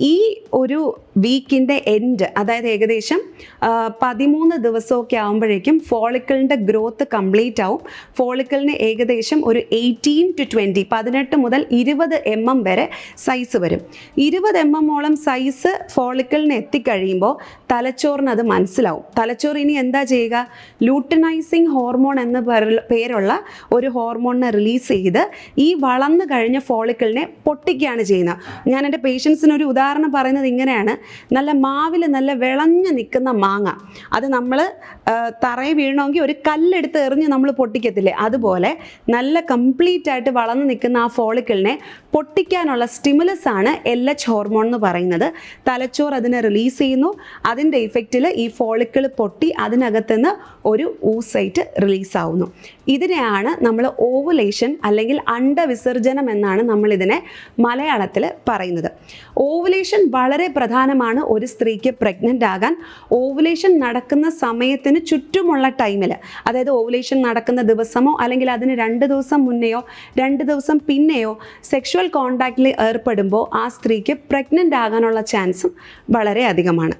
ഈ ഒരു വീക്കിന്റെ എൻഡ് അതായത് ഏകദേശം പതിമൂന്ന് ദിവസമൊക്കെ ആകുമ്പോഴേക്കും ഫോളിക്കിളിന്റെ ഗ്രോത്ത് കംപ്ലീറ്റ് ആവും. ഫോളിക്കിളിന് ഏകദേശം ഒരു എയ്റ്റീൻ ടു ട്വന്റി പതിനെട്ട് മുതൽ ഇരുപത് എം എം വരെ സൈസ് വരും. ഇരുപത് എം എം ഓളം സൈസ് ഫോളിക്കിളിന് എത്തിക്കഴിയുമ്പോൾ തലച്ചോറിന് അത് മനസ്സിലാവും. തലച്ചോറ് ഇനി എന്താ ചെയ്യുക? ലൂട്ടനൈസിങ് ഹോർമോൺ എന്ന പേരുള്ള- ഒരു ഹോർമോണിനെ റിലീസ് ചെയ്ത് ഈ വളർന്നു കഴിഞ്ഞ ഫോളിക്കിളിനെ പൊട്ടിക്കുകയാണ് ചെയ്യുന്നത്. ഞാൻ എന്റെ പേഷ്യൻസിന് ഒരു ഉദാഹരണം പറയുന്നത് ഇങ്ങനെയാണ്. നല്ല മാവിൽ നല്ല വിളഞ്ഞു നിൽക്കുന്ന മാങ്ങ. അത് നമ്മൾ തറയിൽ വീഴണമെങ്കിൽ ഒരു കല്ലെടുത്ത് എറിഞ്ഞ് നമ്മൾ പൊട്ടിക്കത്തില്ലേ? അതുപോലെ നല്ല കംപ്ലീറ്റ് ആയിട്ട് വളർന്നു നിൽക്കുന്ന ആ ഫോളിക്കിളിനെ പൊട്ടിക്കാനുള്ള സ്റ്റിമുലസ് ആണ് എൽ എച്ച് ഹോർമോൺ എന്ന് പറയുന്നത്. തലച്ചോർ അതിനെ റിലീസ് ചെയ്യുന്നു. അതിന്റെ ഇഫക്റ്റിൽ ഈ ഫോളിക്കിൾ പൊട്ടി അതിനകത്തുനിന്ന് ഒരു ഊസൈറ്റ് റിലീസ് ആവുന്നു. ഇതിനെയാണ് നമ്മൾ ഓവുലേഷൻ അല്ലെങ്കിൽ അണ്ടവിസർജനം എന്നാണ് നമ്മളിതിനെ മലയാളത്തിൽ പറയുന്നത്. ഓവുലേഷൻ വളരെ പ്രധാനമാണ് ഒരു സ്ത്രീക്ക് പ്രഗ്നന്റ് ആകാൻ. ഓവുലേഷൻ നടക്കുന്ന സമയത്തിന് ചുറ്റുമുള്ള ടൈമിൽ അതായത് ഓവുലേഷൻ നടക്കുന്ന ദിവസമോ അല്ലെങ്കിൽ അതിന് രണ്ട് ദിവസം മുന്നെയോ രണ്ട് ദിവസം പിന്നെയോ സെക്ഷുവൽ കോണ്ടാക്റ്റിൽ ഏർപ്പെടുമ്പോൾ ആ സ്ത്രീക്ക് പ്രഗ്നന്റ് ആകാനുള്ള ചാൻസും വളരെ അധികമാണ്.